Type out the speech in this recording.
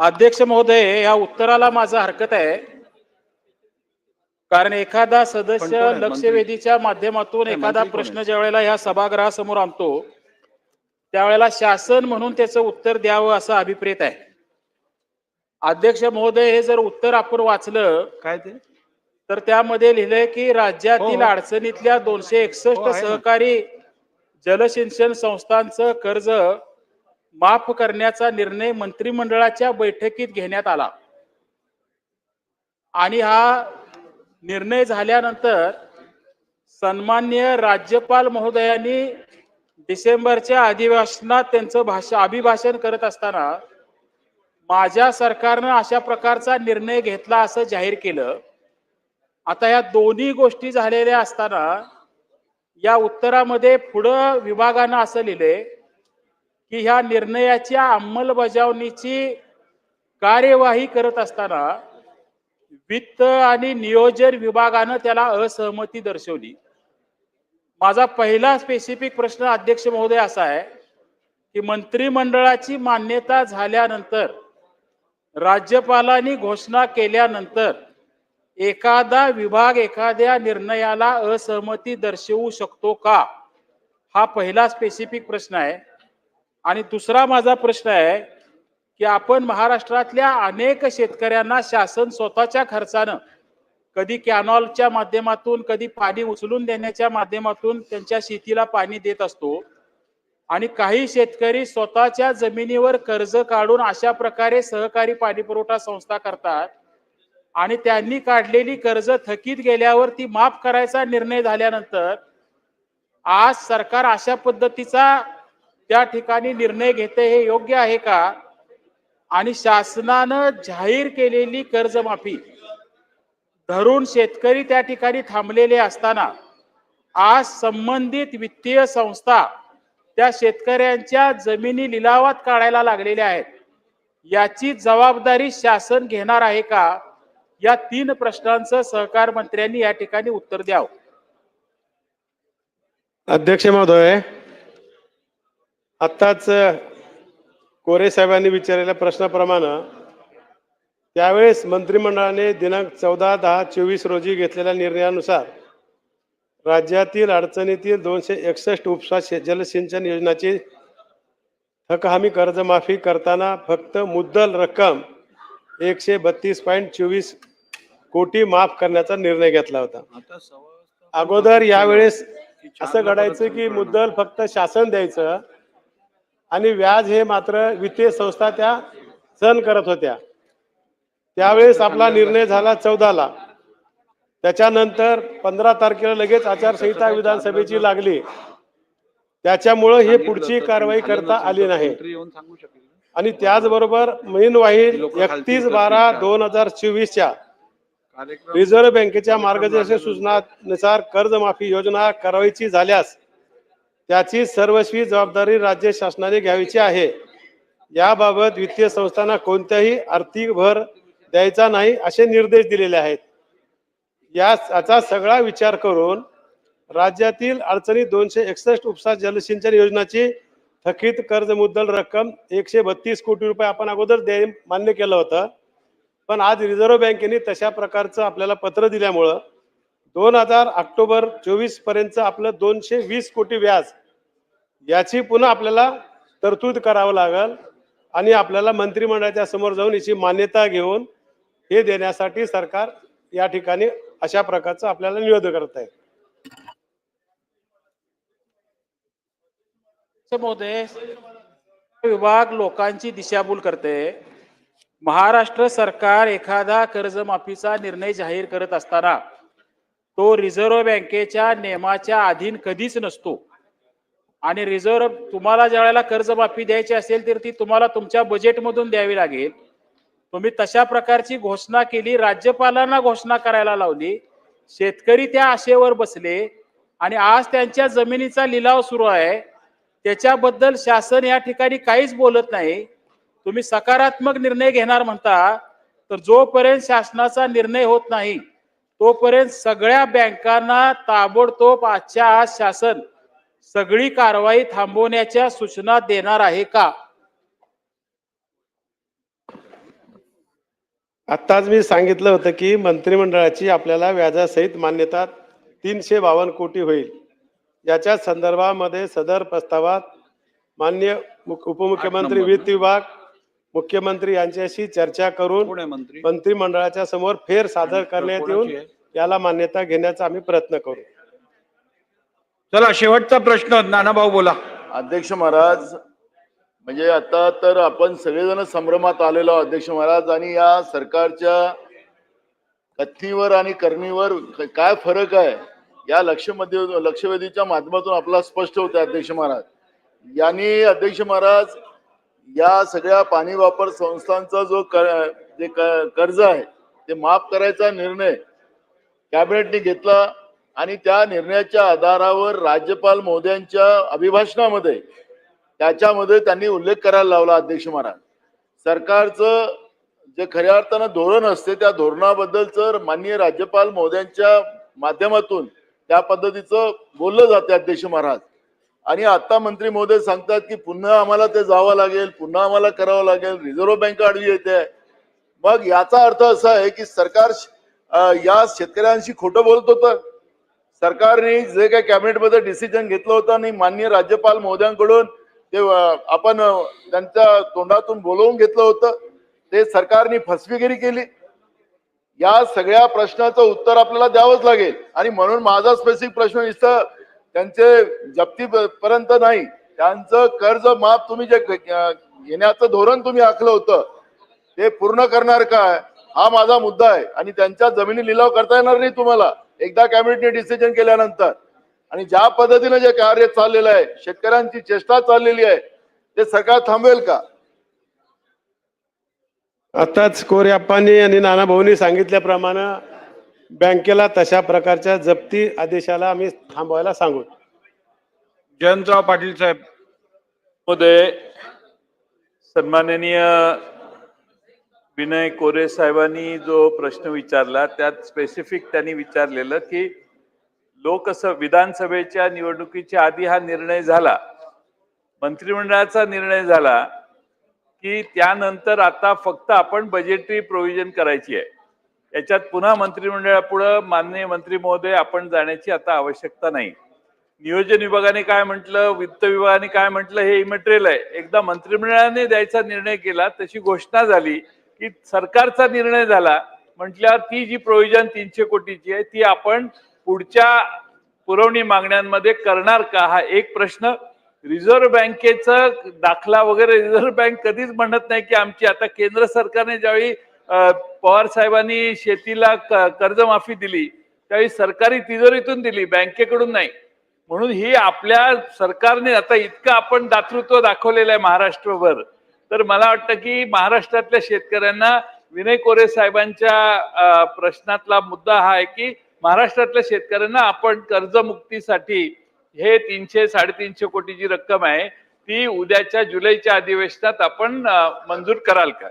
अध्यक्ष महोदय या उत्तराला माझा हरकत आहे कारण एखादा सदस्य? लक्षवेधीच्या माध्यमातून एखादा प्रश्न ज्या वेळेला ह्या सभागृहासमोर आणतो त्यावेळेला शासन म्हणून त्याचं उत्तर द्यावं असं अभिप्रेत आहे अध्यक्ष महोदय हे जर उत्तर आपण वाचलं काय ते तर त्यामध्ये लिहिलंय की राज्यातील हो, हो. अडचणीतल्या दोनशे हो, एकसष्ट ना. सहकारी जलसिंचन संस्थांचं कर्ज माफ करण्याचा निर्णय मंत्रिमंडळाच्या बैठकीत घेण्यात आला. आणि हा निर्णय झाल्यानंतर सन्मान्य राज्यपाल महोदयांनी डिसेंबरच्या अधिवेशनात त्यांचं भाषा अभिभाषण करत असताना माझ्या सरकारनं अशा प्रकारचा निर्णय घेतला असं जाहीर केलं. आता या दोन्ही गोष्टी झालेल्या असताना या उत्तरामध्ये पुढं विभागानं असं लिहिलंय की ह्या निर्णयाच्या अंमलबजावणीची कार्यवाही करत असताना वित्त आणि नियोजन विभागानं त्याला असहमती दर्शवली. माझा पहिला स्पेसिफिक प्रश्न अध्यक्ष महोदय असा आहे की मंत्रिमंडळाची मान्यता झाल्यानंतर राज्यपालांनी घोषणा केल्यानंतर एखादा विभाग एखाद्या निर्णयाला असहमती दर्शवू शकतो का? हा पहिला स्पेसिफिक प्रश्न आहे. आणि दुसरा माझा प्रश्न आहे की आपण महाराष्ट्रातल्या अनेक शेतकऱ्यांना शासन स्वतःच्या खर्चानं कधी कॅनॉलच्या माध्यमातून कधी पाणी उचलून देण्याच्या माध्यमातून त्यांच्या शेतीला पाणी देत असतो. आणि काही शेतकरी स्वतःच्या जमिनीवर कर्ज काढून अशा प्रकारे सहकारी पाणी पुरवठा संस्था करतात आणि त्यांनी काढलेली कर्ज थकीत गेल्यावर ती माफ करायचा निर्णय झाल्यानंतर आज सरकार अशा पद्धतीचा त्या ठिकाणी निर्णय घेते हे योग्य आहे का? आणि शासनानं जाहीर केलेली कर्जमाफी धरून शेतकरी त्या ठिकाणी थांबलेले असताना आज संबंधित वित्तीय संस्था त्या शेतकऱ्यांच्या जमिनी लिलावात काढायला लागलेल्या आहेत. याची जबाबदारी शासन घेणार आहे का? या तीन प्रश्नांचं सहकार मंत्र्यांनी या ठिकाणी उत्तर द्यावं. अध्यक्ष महोदय आत्ताच कोरे साहेबांनी विचारलेल्या प्रश्नाप्रमाणे त्यावेळेस मंत्रिमंडळाने दिनांक चौदा दहा चोवीस रोजी घेतलेल्या निर्णयानुसार राज्यातील अडचणीतील दोनशे एकसष्ट उपसा जलसिंचन योजनाची थक हमी कर्जमाफी करताना फक्त मुद्दल रक्कम एकशे बत्तीस पॉईंट चोवीस कोटी माफ करण्याचा निर्णय घेतला होता. अगोदर यावेळेस असं घडायचं की मुद्दल फक्त शासन द्यायचं आणि व्याज हे मात्र वित्तीय संस्था त्या सहन करत होत्या त्यावेळेस आपला निर्णय झाला चौदाला त्याच्यानंतर पंधरा तारखेला लगेच आचारसंहिता विधानसभेची लागली त्याच्यामुळं हे पुढची कारवाई करता आली नाही. आणि त्याचबरोबर मेन वाहील लोकं खालती एकतीस बारा? दोन हजार चोवीसच्या रिझर्व्ह बँकेच्या मार्गदर्शक सूचनानुसार कर्जमाफी योजना करावायची झाल्यास त्याची सर्वस्वी जबाबदारी राज्य शासनाने घ्यावीची आहे. याबाबत वित्तीय संस्थांना कोणत्याही आर्थिक भर द्यायचा नाही असे निर्देश दिलेले आहेत. या याचा सगळा विचार करून राज्यातील अडचणी दोनशे एकसष्ट उपसा जलसिंचन योजनाची थकीत कर्ज मुद्दल रक्कम एकशे बत्तीस कोटी रुपये आपण अगोदर दे मान्य केलं होतं. पण आज रिझर्व्ह बँकेने तशा प्रकारचं आपल्याला पत्र दिल्यामुळं दोन हजार ऑक्टोबर चोवीसपर्यंत आपलं दोनशे वीस कोटी व्याज याची पुन्हा आपल्याला तरतूद करावं लागल आणि आपल्याला मंत्रिमंडळाच्या समोर जाऊन याची मान्यता घेऊन हे देण्यासाठी सरकार या ठिकाणी अशा प्रकारचं आपल्याला निवेदन करत आहे. महोदय. विभाग लोकांची दिशाभूल करते. महाराष्ट्र सरकार एखादा कर्जमाफीचा निर्णय जाहीर करत असताना तो रिझर्व्ह बँकेच्या नियमाच्या अधीन कधीच नसतो. आणि रिझर्व्ह तुम्हाला ज्या वेळेला कर्जमाफी द्यायची असेल तर ती तुम्हाला तुमच्या बजेटमधून द्यावी लागेल. तुम्ही तशा प्रकारची घोषणा केली राज्यपालांना घोषणा करायला लावली शेतकरी त्या आशेवर बसले आणि आज त्यांच्या जमिनीचा लिलाव सुरू आहे. त्याच्याबद्दल शासन या ठिकाणी काहीच बोलत नाही. तुम्ही सकारात्मक निर्णय घेणार म्हणता तर जोपर्यंत शासनाचा निर्णय होत नाही तोपर्यंत सगळ्या बँकांना ताबडतोब आजच्या आज शासन सगळी कारवाई थांबवण्याच्या सूचना देणार आहे का आत्ताच मी सांगितलं होतं की मंत्रिमंडळाची आपल्याला व्याजासहित मान्यता तीनशे बावन्न कोटी होईल याच्या संदर्भामध्ये सदर प्रस्तावात मान्य मुख- उपमुख्यमंत्री. वित्त विभाग मुख्यमंत्री यांच्याशी चर्चा करून मंत्री. मंत्रिमंडळाच्या समोर फेर सादर करण्यात येऊन? याला मान्यता घेण्याचा आम्ही प्रयत्न करू. चला शेवटचा प्रश्न नानाभाऊ बोला. अध्यक्ष महाराज म्हणजे आता तर आपण सगळेजण संभ्रमात आलेलो अध्यक्ष महाराज आणि या सरकारच्या कथनीवर आणि करणीवर काय फरक आहे? या लक्षमध्ये लक्षवेधीच्या माध्यमातून आपला स्पष्ट होत आहे अध्यक्ष महाराज. यांनी अध्यक्ष महाराज या सगळ्या पाणी वापर संस्थांचा जो जे कर्ज आहे ते माफ करायचा निर्णय कॅबिनेटने घेतला आणि त्या निर्णयाच्या आधारावर राज्यपाल मोद्यांच्या अभिभाषणामध्ये त्याच्यामध्ये त्यांनी उल्लेख करायला लावला अध्यक्ष महाराज. सरकारचं जे खऱ्या अर्थानं धोरण असते त्या धोरणाबद्दलचं माननीय राज्यपाल मोद्यांच्या माध्यमातून त्या पद्धतीचं बोललं जाते अध्यक्ष महाराज. आणि आता मंत्री महोदय सांगतात की पुन्हा आम्हाला ते जावं लागेल पुन्हा आम्हाला करावं लागेल रिझर्व्ह बँक आडवी येते. मग याचा अर्थ असा आहे की सरकार या शेतकऱ्यांशी खोटं बोलत होतं. सरकारने जे काही कॅबिनेटमध्ये डिसिजन घेतलं होतं आणि माननीय राज्यपाल महोदयांकडून ते आपण त्यांच्या तोंडातून बोलवून घेतलं होतं. ते सरकारने फसवेगिरी केली. या सगळ्या प्रश्नाचं उत्तर आपल्याला द्यावंच लागेल. आणि म्हणून माझा स्पेसिफिक प्रश्न इथं त्यांचे जप्ती पर्यंत नाही. त्यांचं कर्ज माफ तुम्ही जे घेण्याचं धोरण तुम्ही आखलं होतं ते पूर्ण करणार काय? हा माझा मुद्दा आहे. आणि त्यांच्या जमिनी लिलाव करता येणार नाही तुम्हाला. एकदा कॅबिनेटने डिसिजन केल्यानंतर. आणि ज्या पद्धतीने जे कार्य चाललेलं आहे शेतकऱ्यांची चेष्टा चाललेली आहे ते सगळं थांबेल का? आताच कोर्याप्पांनी आणि नानाभाऊंनी सांगितल्याप्रमाणे बँकेला तशा प्रकारच्या जप्ती आदेशाला आम्ही थांबवायला सांगू. जयंतराव पाटील साहेब. महोदय सन्माननीय विनय कोरे साहेबांनी जो प्रश्न विचारला त्यात स्पेसिफिक त्यांनी विचारलेलं की लोकसभा विधानसभेच्या निवडणुकीच्या आधी हा निर्णय झाला. मंत्रिमंडळाचा निर्णय झाला की त्यानंतर आता फक्त आपण बजेटरी प्रोव्हिजन करायची आहे. याच्यात पुन्हा मंत्रिमंडळापुढं माननीय मंत्री महोदय आपण जाण्याची आता आवश्यकता नाही. नियोजन विभागाने काय म्हटलं वित्त विभागाने काय म्हटलं हे इमेटेरियल आहे. एकदा मंत्रिमंडळाने द्यायचा निर्णय केला तशी घोषणा झाली की सरकारचा निर्णय झाला म्हटल्यावर ती जी प्रोव्हिजन तीनशे कोटीची आहे ती आपण पुढच्या पुरवणी मागण्यांमध्ये करणार का हा एक प्रश्न. रिझर्व्ह बँकेचा दाखला वगैरे रिझर्व्ह बँक कधीच म्हणत नाही की आमची आता केंद्र सरकारने ज्यावेळी पवार साहेबांनी शेतीला कर्जमाफी दिली त्यावेळी सरकारी तिजोरीतून दिली बँकेकडून नाही. म्हणून ही आपल्या सरकारने आता इतकं आपण दातृत्व दाखवलेलं आहे महाराष्ट्रभर. तर मला वाटतं की महाराष्ट्रातल्या शेतकऱ्यांना विनय कोरे साहेबांच्या प्रश्नातला मुद्दा हा आहे की महाराष्ट्रातल्या शेतकऱ्यांना आपण कर्जमुक्तीसाठी हे तीनशे साडेतीनशे कोटीची रक्कम आहे ती उद्याच्या जुलैच्या अधिवेशनात आपण मंजूर कराल का?